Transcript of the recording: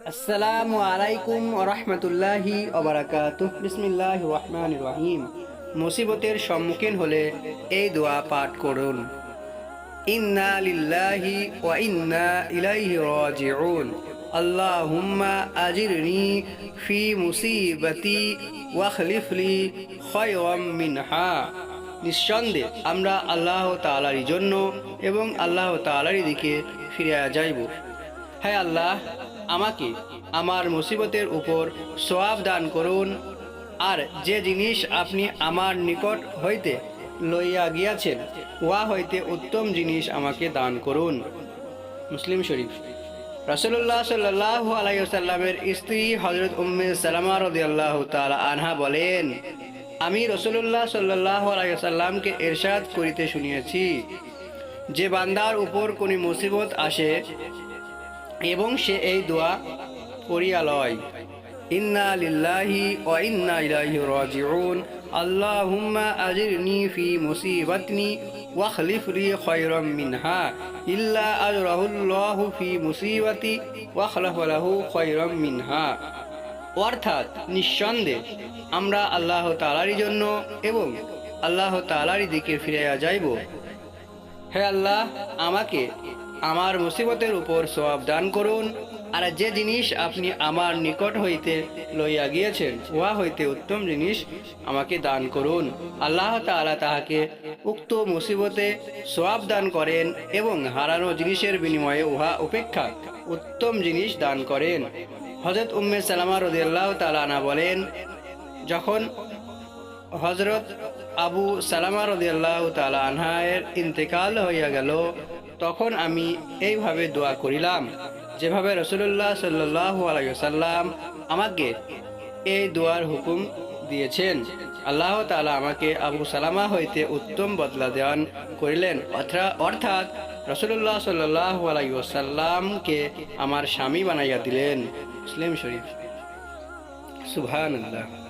আসসালামু আলাইকুম রহমতুল্লাহি বিসমিল্লাহ রহমান রহিম। মুসিবতের সম্মুখীন হলে এই দোয়া পাঠ করুন। ওয়া ফি মুসিবতি মিনহা। নিঃসন্দেহে আমরা আল্লাহ তাআলার জন্য এবং আল্লাহ তাআলার দিকে ফিরে যাইব। হ্যাঁ আল্লাহ আমাকে আমার মুসিবতের উপর সোয়াব দান করুন। আর যে জিনিস আপনি আমার নিকট হইতে লইয়া গিয়াছেন, উহা হইতে উত্তম জিনিস আমাকে দান করুন। মুসলিম শরীফ। রসুল্লাহ সাল্লাহ আলাইসাল্লামের স্ত্রী হজরত উম্মে সালামা রদিয়াল্লাহ তালা আনহা বলেন, আমি রসুল্লাহ সাল্লাহ আলাইসাল্লামকে এরশাদ করিতে শুনিয়েছি। যে বান্দার উপর কোনো মুসিবত আসে এবং সে এই দোয়া পড়িয়া লয়। ইন্না লিল্লাহি ওয়া ইন্না ইলাইহি রাজিউন। আল্লাহুম্মা আজিরনি ফি মুসিবাতনি লি খায়রাম মিনহা ইল্লা আজরাহুল্লাহু ফি মুসিবাতি ওয়াখলাফ লাহু খায়রাম মিনহা। অর্থাৎ নিঃসন্দেহে আমরা আল্লাহ তাআলার জন্য এবং আল্লাহ তাআলার দিকে ফিরে যাইব। হে আল্লাহ, আমাকে আমার মুসিবতের উপর সওয়াব দান করুন। আর যে জিনিস আপনি আমার নিকট হইতে লইয়া গিয়েছেন, উহা হইতে উত্তম জিনিস আমাকে দান করুন। আল্লাহ তাআলা তাহাকে উক্ত মুসিবতে সওয়াব দান করেন এবং হারানো জিনিসের বিনিময়ে উহা উপেক্ষা উত্তম জিনিস দান করেন। হজরত উম্মে সালামা রদিয়াল্লাহ তালানা বলেন, যখন হজরত আবু সালামা রদিয়াল্লাহ তালা আনহায়ের ইন্তেকাল হইয়া গেল, তখন আমি এইভাবে দোয়া করিলাম, যেভাবে রসুল্লাহ সাল্লাহ আলাইসাল্লাম আমাকে এই দোয়ার হুকুম দিয়েছেন। আল্লাহ তালা আমাকে আবু সালামা হইতে উত্তম বদলা দেওয়ান করিলেন। অর্থা- অর্থাৎ রসুল্লাহ সাল্লাহ আলাইসাল্লামকে আমার স্বামী বানাইয়া দিলেন, মুসলিম শরীফ। সুভান আল্লাহ